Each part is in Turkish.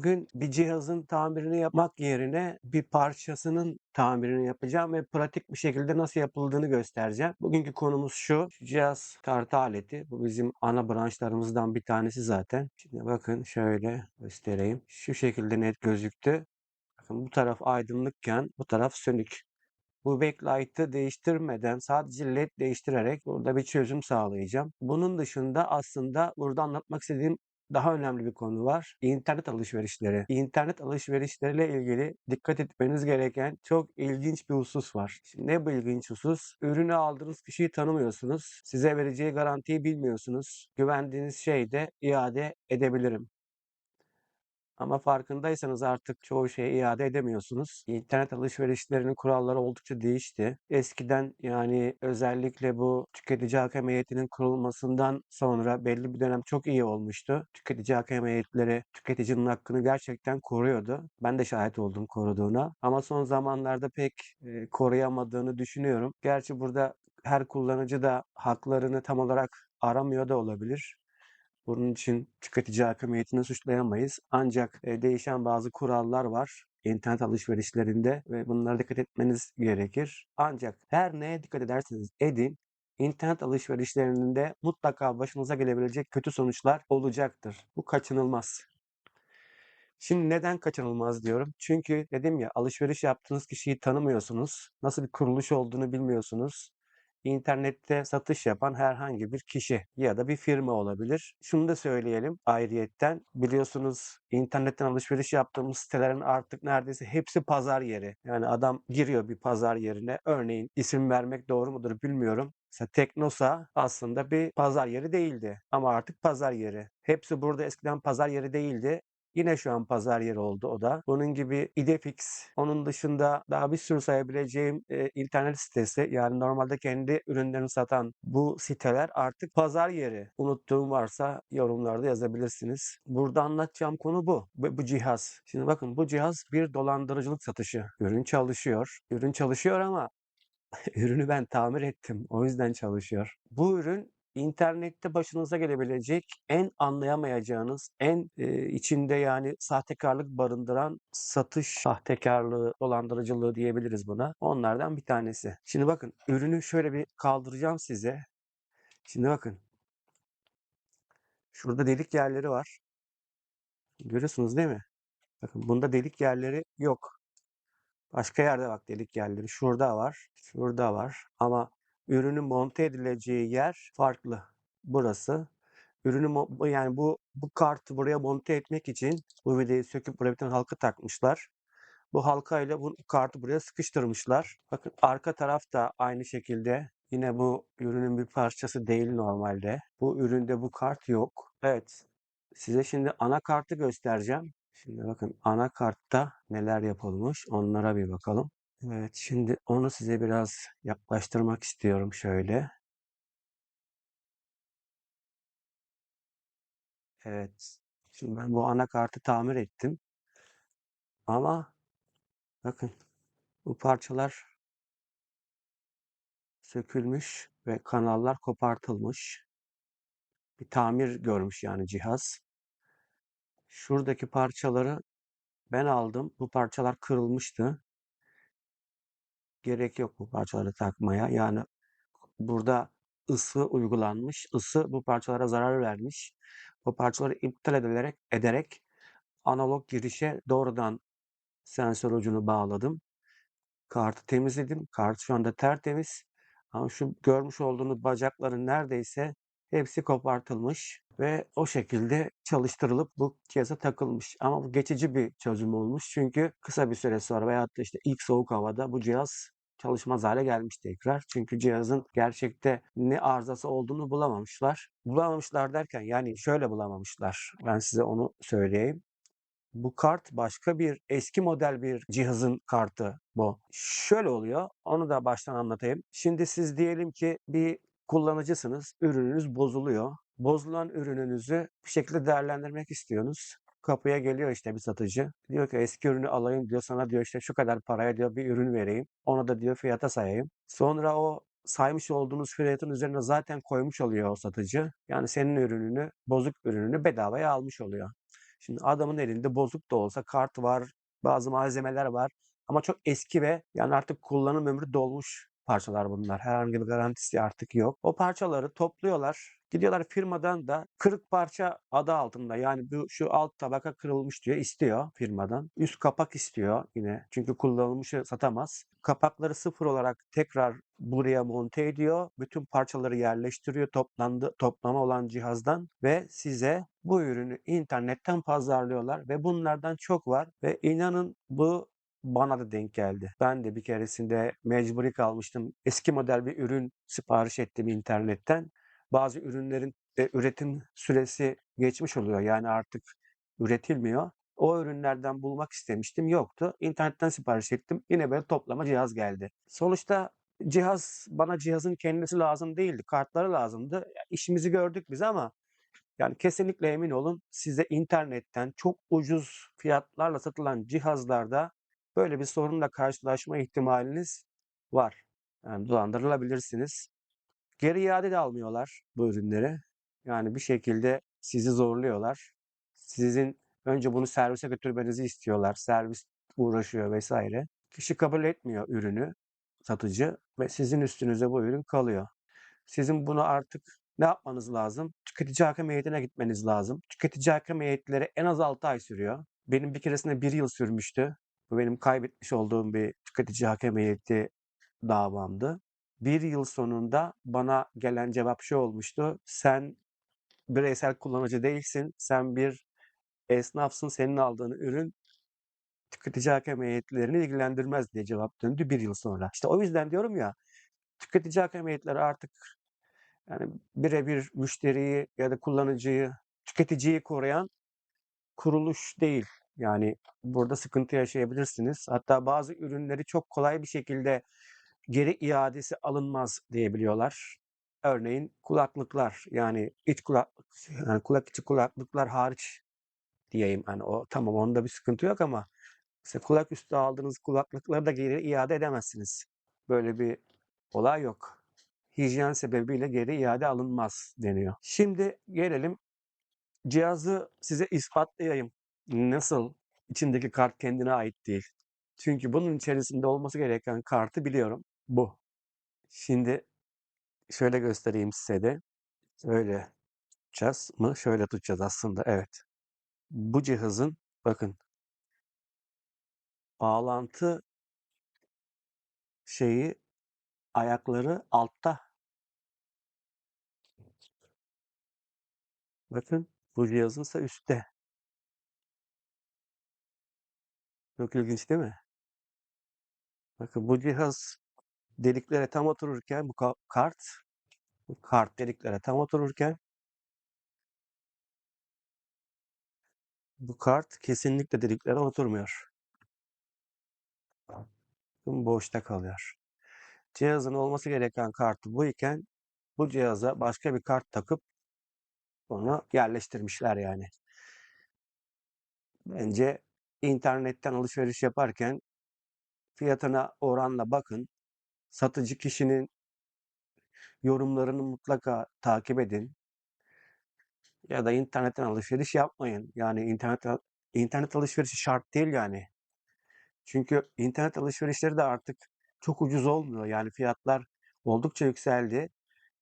Bugün bir cihazın tamirini yapmak yerine bir parçasının tamirini yapacağım ve pratik bir şekilde nasıl yapıldığını göstereceğim. Bugünkü konumuz şu. Şu cihaz tartı aleti. Bu bizim ana branşlarımızdan bir tanesi zaten. Şimdi bakın şöyle göstereyim. Şu şekilde net gözüktü. Bakın bu taraf aydınlıkken bu taraf sönük. Bu backlight'ı değiştirmeden sadece led değiştirerek burada bir çözüm sağlayacağım. Bunun dışında aslında burada anlatmak istediğim daha önemli bir konu var. İnternet alışverişleri. İnternet alışverişleriyle ilgili dikkat etmeniz gereken çok ilginç bir husus var. Şimdi ne bu ilginç husus? Ürünü aldığınız kişiyi tanımıyorsunuz. Size vereceği garantiyi bilmiyorsunuz. Güvendiğiniz şeyi de iade edebilirim. Ama farkındaysanız artık çoğu şeyi iade edemiyorsunuz. İnternet alışverişlerinin kuralları oldukça değişti. Eskiden yani özellikle bu tüketici hakem heyetinin kurulmasından sonra belli bir dönem çok iyi olmuştu. Tüketici hakem heyetleri tüketicinin hakkını gerçekten koruyordu. Ben de şahit oldum koruduğuna. Ama son zamanlarda pek e, koruyamadığını düşünüyorum. Gerçi burada her kullanıcı da haklarını tam olarak aramıyor da olabilir. Bunun için tüketici hakimiyetini suçlayamayız. Ancak e, değişen bazı kurallar var internet alışverişlerinde ve bunlara dikkat etmeniz gerekir. Ancak her neye dikkat ederseniz edin, internet alışverişlerinde mutlaka başınıza gelebilecek kötü sonuçlar olacaktır. Bu kaçınılmaz. Şimdi neden kaçınılmaz diyorum? Çünkü dedim ya alışveriş yaptığınız kişiyi tanımıyorsunuz. Nasıl bir kuruluş olduğunu bilmiyorsunuz internette satış yapan herhangi bir kişi ya da bir firma olabilir. Şunu da söyleyelim ayrıyetten biliyorsunuz internetten alışveriş yaptığımız sitelerin artık neredeyse hepsi pazar yeri. Yani adam giriyor bir pazar yerine örneğin isim vermek doğru mudur bilmiyorum. Mesela Teknosa aslında bir pazar yeri değildi ama artık pazar yeri. Hepsi burada eskiden pazar yeri değildi. Yine şu an pazar yeri oldu o da. Bunun gibi Idefix, onun dışında daha bir sürü sayabileceğim e, internet sitesi yani normalde kendi ürünlerini satan bu siteler artık pazar yeri. Unuttuğum varsa yorumlarda yazabilirsiniz. Burada anlatacağım konu bu. Bu, bu cihaz. Şimdi bakın bu cihaz bir dolandırıcılık satışı. Ürün çalışıyor. Ürün çalışıyor ama ürünü ben tamir ettim. O yüzden çalışıyor. Bu ürün internette başınıza gelebilecek en anlayamayacağınız, en e, içinde yani sahtekarlık barındıran satış sahtekarlığı, dolandırıcılığı diyebiliriz buna. Onlardan bir tanesi. Şimdi bakın ürünü şöyle bir kaldıracağım size. Şimdi bakın. Şurada delik yerleri var. Görüyorsunuz değil mi? Bakın bunda delik yerleri yok. Başka yerde bak delik yerleri. Şurada var. Şurada var. Ama ürünün monte edileceği yer farklı. Burası. Ürünü yani bu bu kartı buraya monte etmek için bu vidayı söküp buraya bir halka takmışlar. Bu halka ile bu kartı buraya sıkıştırmışlar. Bakın arka taraf da aynı şekilde. Yine bu ürünün bir parçası değil normalde. Bu üründe bu kart yok. Evet. Size şimdi anakartı göstereceğim. Şimdi bakın anakartta neler yapılmış onlara bir bakalım. Evet, şimdi onu size biraz yaklaştırmak istiyorum şöyle. Evet. Şimdi ben bu anakartı tamir ettim. Ama bakın bu parçalar sökülmüş ve kanallar kopartılmış. Bir tamir görmüş yani cihaz. Şuradaki parçaları ben aldım. Bu parçalar kırılmıştı gerek yok bu parçaları takmaya. Yani burada ısı uygulanmış. Isı bu parçalara zarar vermiş. Bu parçaları iptal edilerek ederek analog girişe doğrudan sensör ucunu bağladım. Kartı temizledim. Kart şu anda tertemiz. Ama şu görmüş olduğunuz bacakların neredeyse hepsi kopartılmış ve o şekilde çalıştırılıp bu cihaza takılmış. Ama bu geçici bir çözüm olmuş. Çünkü kısa bir süre sonra veyahut da işte ilk soğuk havada bu cihaz çalışmaz hale gelmiş tekrar. Çünkü cihazın gerçekte ne arızası olduğunu bulamamışlar. Bulamamışlar derken yani şöyle bulamamışlar. Ben size onu söyleyeyim. Bu kart başka bir eski model bir cihazın kartı bu. Şöyle oluyor. Onu da baştan anlatayım. Şimdi siz diyelim ki bir kullanıcısınız. Ürününüz bozuluyor. Bozulan ürününüzü bir şekilde değerlendirmek istiyorsunuz. Kapıya geliyor işte bir satıcı. Diyor ki eski ürünü alayım diyor. Sana diyor işte şu kadar paraya diyor bir ürün vereyim. Onu da diyor fiyata sayayım. Sonra o saymış olduğunuz fiyatın üzerine zaten koymuş oluyor o satıcı. Yani senin ürününü, bozuk ürününü bedavaya almış oluyor. Şimdi adamın elinde bozuk da olsa kart var, bazı malzemeler var ama çok eski ve yani artık kullanım ömrü dolmuş parçalar bunlar. Herhangi bir garantisi artık yok. O parçaları topluyorlar. Gidiyorlar firmadan da kırık parça adı altında yani bu şu alt tabaka kırılmış diyor istiyor firmadan. Üst kapak istiyor yine çünkü kullanılmışı satamaz. Kapakları sıfır olarak tekrar buraya monte ediyor. Bütün parçaları yerleştiriyor toplandı toplama olan cihazdan ve size bu ürünü internetten pazarlıyorlar ve bunlardan çok var ve inanın bu bana da denk geldi. Ben de bir keresinde mecburi kalmıştım. Eski model bir ürün sipariş ettim internetten. Bazı ürünlerin e, üretim süresi geçmiş oluyor. Yani artık üretilmiyor. O ürünlerden bulmak istemiştim. Yoktu. İnternetten sipariş ettim. Yine böyle toplama cihaz geldi. Sonuçta cihaz bana cihazın kendisi lazım değildi. Kartları lazımdı. İşimizi gördük biz ama yani kesinlikle emin olun size internetten çok ucuz fiyatlarla satılan cihazlarda böyle bir sorunla karşılaşma ihtimaliniz var. Yani dolandırılabilirsiniz. Geri iade de almıyorlar bu ürünleri. Yani bir şekilde sizi zorluyorlar. Sizin önce bunu servise götürmenizi istiyorlar. Servis uğraşıyor vesaire. Kişi kabul etmiyor ürünü satıcı ve sizin üstünüze bu ürün kalıyor. Sizin bunu artık ne yapmanız lazım? Tüketici hakem heyetine gitmeniz lazım. Tüketici hakem heyetleri en az 6 ay sürüyor. Benim bir keresinde 1 yıl sürmüştü. Bu benim kaybetmiş olduğum bir tüketici hakem heyeti davamdı. Bir yıl sonunda bana gelen cevap şu olmuştu. Sen bireysel kullanıcı değilsin. Sen bir esnafsın. Senin aldığın ürün tüketici hakem heyetlerini ilgilendirmez diye cevap döndü bir yıl sonra. İşte o yüzden diyorum ya tüketici hakem heyetleri artık yani birebir müşteriyi ya da kullanıcıyı, tüketiciyi koruyan kuruluş değil. Yani burada sıkıntı yaşayabilirsiniz. Hatta bazı ürünleri çok kolay bir şekilde geri iadesi alınmaz diyebiliyorlar. Örneğin kulaklıklar yani iç kulaklık yani kulak içi kulaklıklar hariç diyeyim. Hani o tamam onda bir sıkıntı yok ama mesela kulak üstü aldığınız kulaklıkları da geri iade edemezsiniz. Böyle bir olay yok. Hijyen sebebiyle geri iade alınmaz deniyor. Şimdi gelelim cihazı size ispatlayayım. Nasıl içindeki kart kendine ait değil. Çünkü bunun içerisinde olması gereken kartı biliyorum. Bu. Şimdi şöyle göstereyim size de. Şöyle tutacağız mı? Şöyle tutacağız aslında. Evet. Bu cihazın bakın bağlantı şeyi ayakları altta. Bakın bu cihazın ise üstte. Çok ilginç değil mi? Bakın bu cihaz deliklere tam otururken bu ka- kart bu kart deliklere tam otururken bu kart kesinlikle deliklere oturmuyor. Bakın boşta kalıyor. Cihazın olması gereken kartı bu iken bu cihaza başka bir kart takıp onu yerleştirmişler yani. Bence internetten alışveriş yaparken fiyatına oranla bakın. Satıcı kişinin yorumlarını mutlaka takip edin. Ya da internetten alışveriş yapmayın. Yani internet internet alışverişi şart değil yani. Çünkü internet alışverişleri de artık çok ucuz olmuyor. Yani fiyatlar oldukça yükseldi.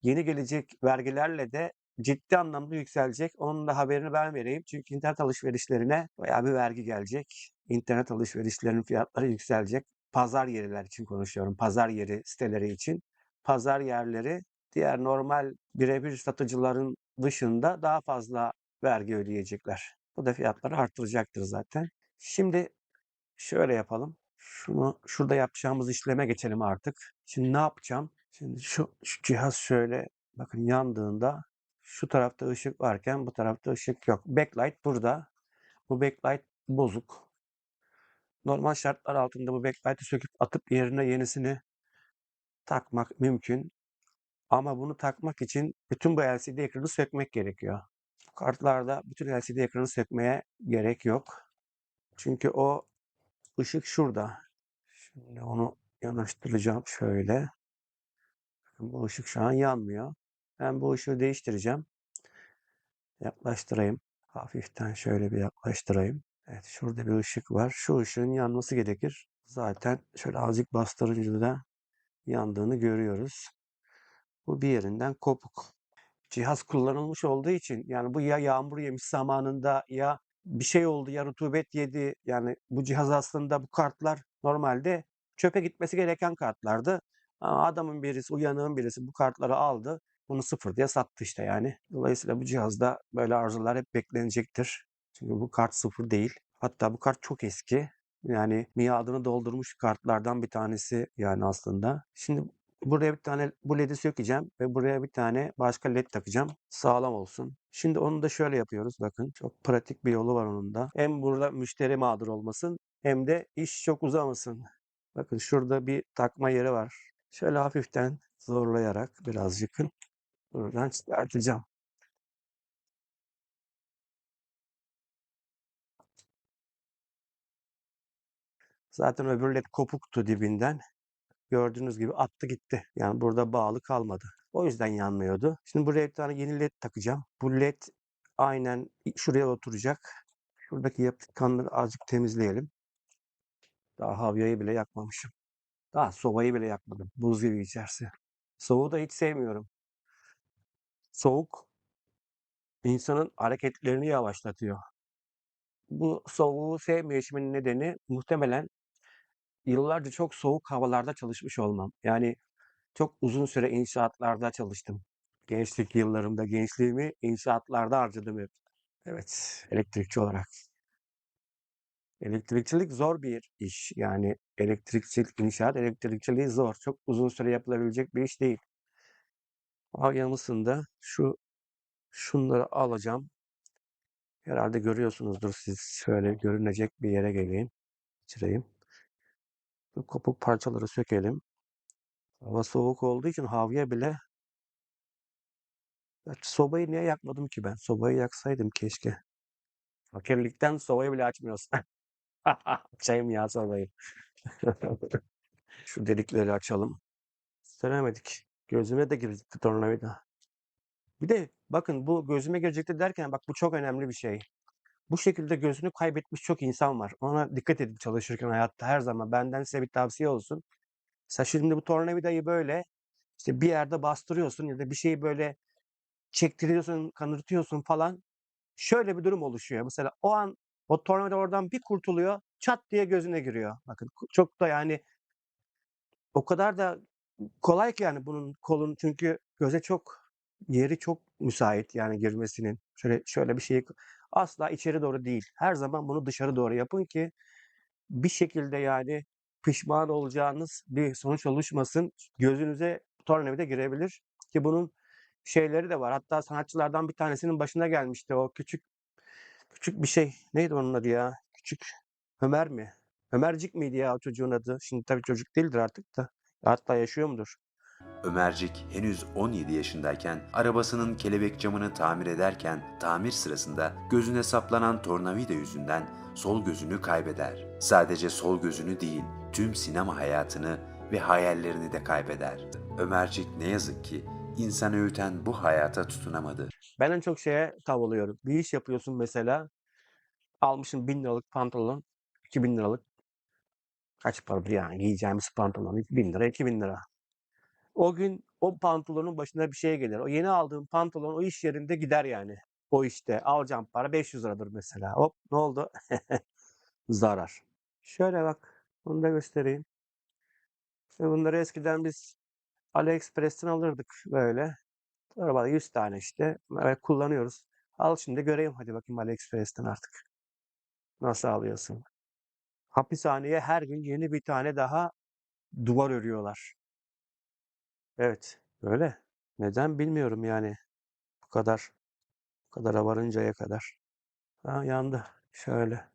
Yeni gelecek vergilerle de ciddi anlamda yükselecek. Onun da haberini ben vereyim. Çünkü internet alışverişlerine bayağı bir vergi gelecek. İnternet alışverişlerinin fiyatları yükselecek. Pazar yeriler için konuşuyorum. Pazar yeri siteleri için. Pazar yerleri diğer normal birebir satıcıların dışında daha fazla vergi ödeyecekler. Bu da fiyatları arttıracaktır zaten. Şimdi şöyle yapalım. Şunu şurada yapacağımız işleme geçelim artık. Şimdi ne yapacağım? Şimdi şu, şu cihaz şöyle bakın yandığında şu tarafta ışık varken bu tarafta ışık yok. Backlight burada. Bu backlight bozuk. Normal şartlar altında bu backlight'ı söküp atıp yerine yenisini takmak mümkün. Ama bunu takmak için bütün bu LCD ekranı sökmek gerekiyor. Kartlarda bütün LCD ekranı sökmeye gerek yok. Çünkü o ışık şurada. Şimdi onu yanaştıracağım şöyle. Bakın bu ışık şu an yanmıyor. Ben bu ışığı değiştireceğim. Yaklaştırayım. Hafiften şöyle bir yaklaştırayım. Evet şurada bir ışık var. Şu ışığın yanması gerekir. Zaten şöyle azıcık bastırınca da yandığını görüyoruz. Bu bir yerinden kopuk. Cihaz kullanılmış olduğu için yani bu ya yağmur yemiş zamanında ya bir şey oldu ya rutubet yedi. Yani bu cihaz aslında bu kartlar normalde çöpe gitmesi gereken kartlardı. Adamın birisi, uyanığın birisi bu kartları aldı. Bunu sıfır diye sattı işte yani. Dolayısıyla bu cihazda böyle arızalar hep beklenecektir. Çünkü bu kart sıfır değil. Hatta bu kart çok eski. Yani miadını doldurmuş kartlardan bir tanesi yani aslında. Şimdi buraya bir tane bu led'i sökeceğim ve buraya bir tane başka led takacağım. Sağlam olsun. Şimdi onu da şöyle yapıyoruz bakın. Çok pratik bir yolu var onun da. Hem burada müşteri mağdur olmasın hem de iş çok uzamasın. Bakın şurada bir takma yeri var. Şöyle hafiften zorlayarak birazcık buradan çıkartacağım. Zaten öbür led kopuktu dibinden. Gördüğünüz gibi attı gitti. Yani burada bağlı kalmadı. O yüzden yanmıyordu. Şimdi buraya bir tane yeni led takacağım. Bu led aynen şuraya oturacak. Şuradaki yapışkanları azıcık temizleyelim. Daha havyayı bile yakmamışım. Daha sobayı bile yakmadım. Buz gibi içerisi. Soğuğu da hiç sevmiyorum. Soğuk insanın hareketlerini yavaşlatıyor. Bu soğuğu sevmeyişimin nedeni muhtemelen yıllarca çok soğuk havalarda çalışmış olmam. Yani çok uzun süre inşaatlarda çalıştım. Gençlik yıllarımda gençliğimi inşaatlarda harcadım hep. Evet, elektrikçi olarak. Elektrikçilik zor bir iş. Yani elektrikçilik, inşaat elektrikçiliği zor. Çok uzun süre yapılabilecek bir iş değil. Avyamısında şu şunları alacağım. Herhalde görüyorsunuzdur siz. Şöyle görünecek bir yere geleyim. Geçireyim. Bu kopuk parçaları sökelim. Hava soğuk olduğu için havya bile sobayı niye yakmadım ki ben? Sobayı yaksaydım keşke. Fakirlikten sobayı bile açmıyoruz. Açayım ya sobayı. Şu delikleri açalım. Gösteremedik. Gözüme de girecekti tornavida. Bir de bakın bu gözüme girecekti derken bak bu çok önemli bir şey. Bu şekilde gözünü kaybetmiş çok insan var. Ona dikkat edin çalışırken hayatta her zaman. Benden size bir tavsiye olsun. Sen şimdi bu tornavidayı böyle işte bir yerde bastırıyorsun ya da bir şeyi böyle çektiriyorsun, kanırtıyorsun falan. Şöyle bir durum oluşuyor. Mesela o an o tornavida oradan bir kurtuluyor, çat diye gözüne giriyor. Bakın çok da yani o kadar da kolay ki yani bunun kolun çünkü göze çok yeri çok müsait yani girmesinin. Şöyle şöyle bir şey asla içeri doğru değil. Her zaman bunu dışarı doğru yapın ki bir şekilde yani pişman olacağınız bir sonuç oluşmasın. Gözünüze tornavida girebilir ki bunun şeyleri de var. Hatta sanatçılardan bir tanesinin başına gelmişti o küçük küçük bir şey. Neydi onun adı ya? Küçük Ömer mi? Ömercik miydi ya o çocuğun adı? Şimdi tabii çocuk değildir artık da. Hatta yaşıyor mudur? Ömercik henüz 17 yaşındayken arabasının kelebek camını tamir ederken tamir sırasında gözüne saplanan tornavida yüzünden sol gözünü kaybeder. Sadece sol gözünü değil, tüm sinema hayatını ve hayallerini de kaybeder. Ömercik ne yazık ki insanı öğüten bu hayata tutunamadı. Ben en çok şeye tav oluyorum. Bir iş yapıyorsun mesela. Almışsın 1000 liralık pantolon. 2000 liralık. Kaç paradır yani giyeceğimiz pantolon. 1000 lira 2000 lira. O gün o pantolonun başına bir şey gelir. O yeni aldığın pantolon o iş yerinde gider yani. O işte alacağım para 500 liradır mesela. Hop ne oldu? Zarar. Şöyle bak. Bunu da göstereyim. İşte bunları eskiden biz AliExpress'ten alırdık böyle. Arabada 100 tane işte. Evet kullanıyoruz. Al şimdi göreyim hadi bakayım AliExpress'ten artık. Nasıl alıyorsun? Hapishaneye her gün yeni bir tane daha duvar örüyorlar. Evet, öyle. Neden bilmiyorum yani. Bu kadar bu kadara varıncaya kadar. Ha yandı. Şöyle.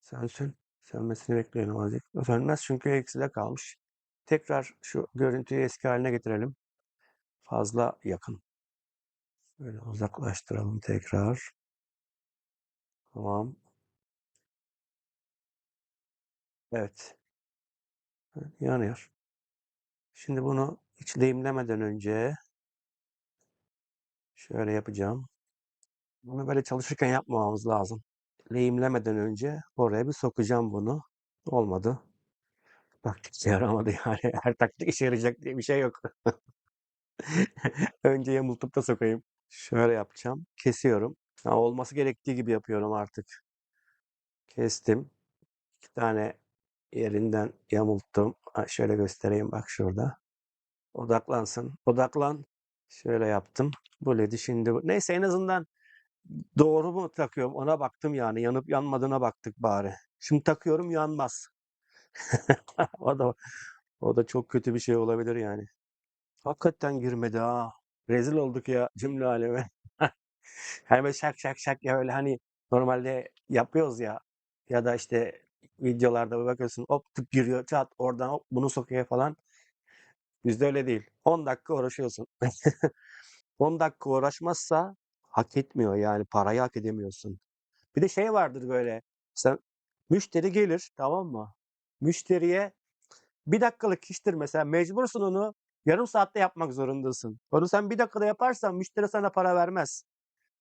Sönsün. Sönmesini bekleyelim azıcık. Sönmez çünkü ekside kalmış. Tekrar şu görüntüyü eski haline getirelim. Fazla yakın. Böyle uzaklaştıralım tekrar. Tamam. Evet. Yanıyor. Şimdi bunu hiç lehimlemeden önce şöyle yapacağım. Bunu böyle çalışırken yapmamamız lazım. Lehimlemeden önce oraya bir sokacağım bunu. Olmadı. Taktik yaramadı yani. Her taktik işe yarayacak diye bir şey yok. Önce yamultup da sokayım. Şöyle yapacağım. Kesiyorum. Ha, olması gerektiği gibi yapıyorum artık. Kestim. İki tane yerinden yamulttum. Şöyle göstereyim bak şurada. Odaklansın. Odaklan. Şöyle yaptım. Bu ledi şimdi. Neyse en azından doğru mu takıyorum ona baktım yani. Yanıp yanmadığına baktık bari. Şimdi takıyorum yanmaz. O da o da çok kötü bir şey olabilir yani. Hakikaten girmedi ha. Rezil olduk ya cümle aleme. Hani böyle şak şak şak ya öyle hani normalde yapıyoruz ya. Ya da işte videolarda bakıyorsun hop tık giriyor çat oradan hop bunu sokuyor falan. Bizde öyle değil. 10 dakika uğraşıyorsun. 10 dakika uğraşmazsa hak etmiyor yani parayı hak edemiyorsun. Bir de şey vardır böyle. Sen müşteri gelir tamam mı? Müşteriye bir dakikalık iştir mesela mecbursun onu yarım saatte yapmak zorundasın. Onu sen bir dakikada yaparsan müşteri sana para vermez.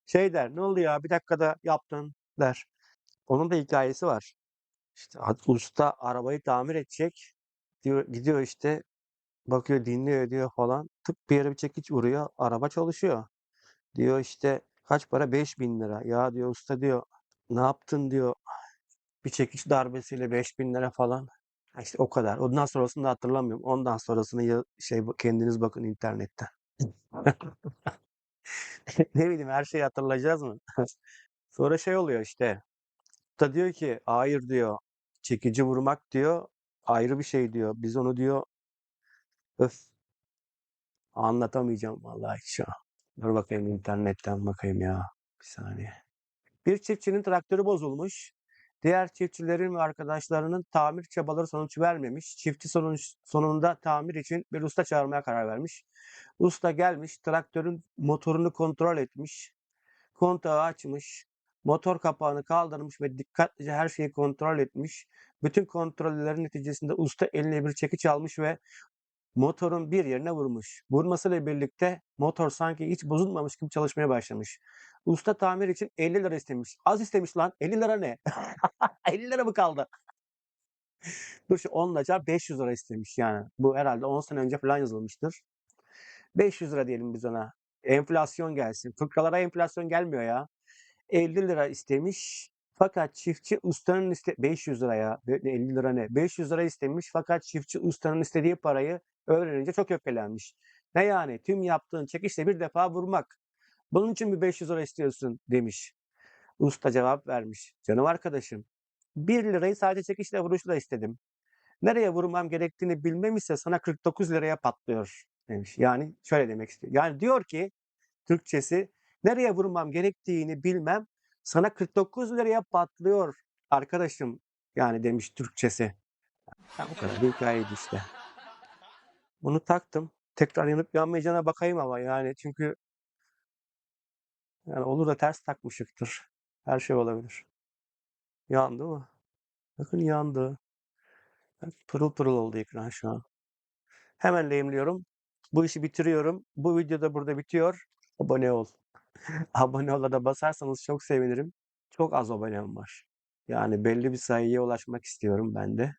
Şey der ne oldu ya bir dakikada yaptın der. Onun da hikayesi var. İşte usta arabayı tamir edecek. Diyor, gidiyor işte bakıyor dinliyor ediyor falan. Tık bir yere bir çekiç vuruyor. Araba çalışıyor. Diyor işte kaç para? 5000 lira. Ya diyor usta diyor ne yaptın diyor. Bir çekiç darbesiyle 5000 lira falan. İşte o kadar. Ondan sonrasını da hatırlamıyorum. Ondan sonrasını ya şey kendiniz bakın internetten. Ne bileyim her şeyi hatırlayacağız mı? Sonra şey oluyor işte. Da diyor ki hayır diyor. Çekici vurmak diyor ayrı bir şey diyor. Biz onu diyor öf anlatamayacağım vallahi şu an. Dur bakayım internetten bakayım ya. Bir saniye. Bir çiftçinin traktörü bozulmuş. Diğer çiftçilerin ve arkadaşlarının tamir çabaları sonuç vermemiş. Çiftçi sonuç, sonunda tamir için bir usta çağırmaya karar vermiş. Usta gelmiş, traktörün motorunu kontrol etmiş. Kontağı açmış. Motor kapağını kaldırmış ve dikkatlice her şeyi kontrol etmiş. Bütün kontrollerin neticesinde usta eline bir çekiç almış ve motorun bir yerine vurmuş. Vurmasıyla birlikte motor sanki hiç bozulmamış gibi çalışmaya başlamış. Usta tamir için 50 lira istemiş. Az istemiş lan. 50 lira ne? 50 lira mı kaldı? Dur şu 10'la çarp 500 lira istemiş yani. Bu herhalde 10 sene önce falan yazılmıştır. 500 lira diyelim biz ona. Enflasyon gelsin. Fıkralara enflasyon gelmiyor ya. 50 lira istemiş. Fakat çiftçi ustanın iste 500 liraya 50 lira ne? 500 lira istemiş fakat çiftçi ustanın istediği parayı öğrenince çok öfkelenmiş. Ne yani tüm yaptığın çekişle bir defa vurmak. Bunun için mi 500 lira istiyorsun demiş. Usta cevap vermiş. Canım arkadaşım 1 lirayı sadece çekişle vuruşla istedim. Nereye vurmam gerektiğini bilmem ise sana 49 liraya patlıyor demiş. Yani şöyle demek istiyor. Yani diyor ki Türkçesi nereye vurmam gerektiğini bilmem sana 49 liraya patlıyor arkadaşım yani demiş Türkçesi. Ha, bu kadar bir hikayeydi işte. Bunu taktım. Tekrar yanıp yanmayacağına bakayım ama yani çünkü yani olur da ters takmışıktır. Her şey olabilir. Yandı mı? Bakın yandı. Pırıl pırıl oldu ekran şu an. Hemen lehimliyorum. Bu işi bitiriyorum. Bu video da burada bitiyor. Abone ol. Abone ol'a da basarsanız çok sevinirim. Çok az abonem var. Yani belli bir sayıya ulaşmak istiyorum ben de.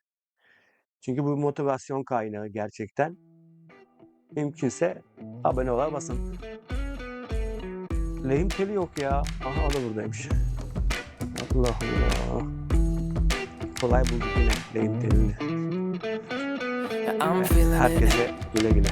Çünkü bu motivasyon kaynağı gerçekten. Mümkünse abone ol'a basın. Lehim teli yok ya. Aha o da buradaymış. Allah Allah. Kolay bulduk yine lehim telini. Herkese güle güle.